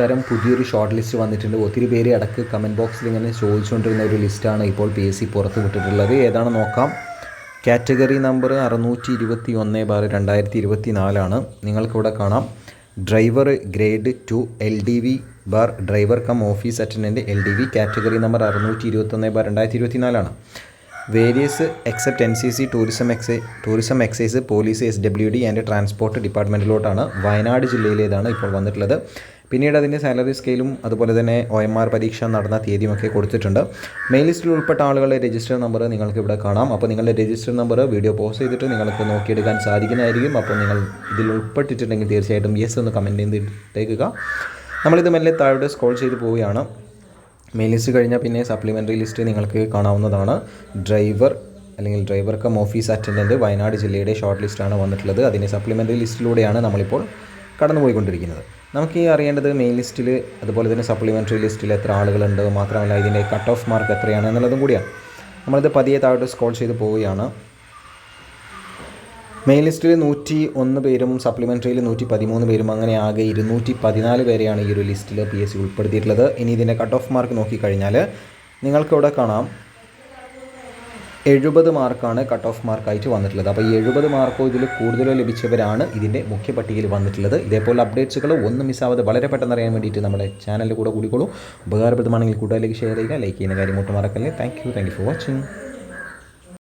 തരം പുതിയൊരു short list വന്നിട്ടുണ്ട്. ഒത്തിരി പേര് ഇടയ്ക്ക് കമന്റ് ബോക്സിൽ ഇങ്ങനെ ചോദിച്ചുകൊണ്ടിരുന്ന ഒരു ലിസ്റ്റാണ് ഇപ്പോൾ പി എസ് സി പുറത്ത് വിട്ടിട്ടുള്ളത്. ഏതാണ് നോക്കാം. കാറ്റഗറി നമ്പർ അറുന്നൂറ്റി ഇരുപത്തി ഒന്ന് ബാർ രണ്ടായിരത്തി ഇരുപത്തി നാലാണ് നിങ്ങൾക്കിവിടെ കാണാം. Driver grade two L D V bar driver cum office attendant L D V category number അറുന്നൂറ്റി ഇരുപത്തൊന്ന് ബാർ രണ്ടായിരത്തി ഇരുപത്തി നാലാണ് various except N C C tourism excise tourism excise police S W D and transport ഡിപ്പാർട്ട്മെന്റിലോട്ടാണ് Wayanad ജില്ലയിലേതാണ് ഇപ്പോൾ വന്നിട്ടുള്ളത്. പിന്നീട് അതിന്റെ സാലറി സ്കെയിലും അതുപോലെ തന്നെ ഒ എം ആർ പരീക്ഷ നടന്ന തീയതിയുമൊക്കെ കൊടുത്തിട്ടുണ്ട്. മെയിൽ ലിസ്റ്റിൽ ഉൾപ്പെട്ട ആളുകളുടെ രജിസ്റ്റർ നമ്പർ നിങ്ങൾക്ക് ഇവിടെ കാണാം. അപ്പോൾ നിങ്ങളുടെ രജിസ്റ്റർ നമ്പർ വീഡിയോ പോസ്റ്റ് ചെയ്തിട്ട് നിങ്ങൾക്ക് നോക്കിയെടുക്കാൻ സാധിക്കുന്നതായിരിക്കും. അപ്പോൾ നിങ്ങൾ ഇതിൽ ഉൾപ്പെട്ടിട്ടുണ്ടെങ്കിൽ തീർച്ചയായിട്ടും യെസ് ഒന്ന് കമന്റ് ചെയ്തിട്ടേക്കുക നമ്മളിത് മെല്ലെ താഴോട്ട് സ്ക്രോൾ ചെയ്ത് പോവുകയാണ്. മെയിൽ ലിസ്റ്റ് കഴിഞ്ഞാൽ പിന്നെ സപ്ലിമെന്ററി ലിസ്റ്റ് നിങ്ങൾക്ക് കാണാവുന്നതാണ്. ഡ്രൈവർ അല്ലെങ്കിൽ driver cum office attendant Wayanad ജില്ലയുടെ ഷോർട്ട് ലിസ്റ്റാണ് വന്നിട്ടുള്ളത്. അതിന്റെ സപ്ലിമെന്ററി ലിസ്റ്റിലൂടെയാണ് നമ്മളിപ്പോൾ കടന്നുപോയിക്കൊണ്ടിരിക്കുന്നത്. നമുക്ക് ഈ അറിയേണ്ടത് മെയിൻ ലിസ്റ്റിൽ അതുപോലെ തന്നെ സപ്ലിമെന്ററി ലിസ്റ്റിൽ എത്ര ആളുകളുണ്ട് മാത്രമല്ല ഇതിന്റെ കട്ട് ഓഫ് മാർക്ക് എത്രയാണ് എന്നുള്ളതും കൂടിയാണ്. നമ്മളിത് പതിയെ താഴോട്ട് സ്ക്രോൾ ചെയ്ത് പോവുകയാണ്. മെയിൻ ലിസ്റ്റിൽ നൂറ്റി ഒന്ന് പേരും സപ്ലിമെന്ററിയിൽ നൂറ്റി പതിമൂന്ന് പേരും അങ്ങനെ ആകെ ഇരുന്നൂറ്റി പതിനാല് പേരെയാണ് ഈ ഒരു ലിസ്റ്റിൽ പി എസ് സി ഉൾപ്പെടുത്തിയിട്ടുള്ളത്. ഇനി ഇതിന്റെ കട്ട് ഓഫ് മാർക്ക് നോക്കിക്കഴിഞ്ഞാൽ നിങ്ങൾക്കിവിടെ കാണാം. എഴുപത് മാർക്കാണ് കട്ട് ഓഫ് മാർക്കായിട്ട് വന്നിട്ടുള്ളത്. അപ്പോൾ ഈ എഴുപത് മാർക്കോ ഇതിൽ കൂടുതലോ ലഭിച്ചവരാണ് ഇതിന്റെ മുഖ്യ പട്ടികയിൽ വന്നിട്ടുള്ളത്. ഇതേപോലെ അപ്ഡേറ്റ്സുകൾ ഒന്നും മിസ്സാവാതെ വളരെ പെട്ടെന്ന് അറിയാൻ വേണ്ടിയിട്ട് നമ്മുടെ ചാനലിൽ കൂടെ കൂടിക്കോളൂ. ഉപകാരപ്രദമാണെങ്കിൽ കൂടുതലേക്ക് ഷെയർ ചെയ്യുക ലൈക്ക് ചെയ്യുന്ന കാര്യം ഒട്ടും മറക്കല്ലേ. Thank you thank you for watching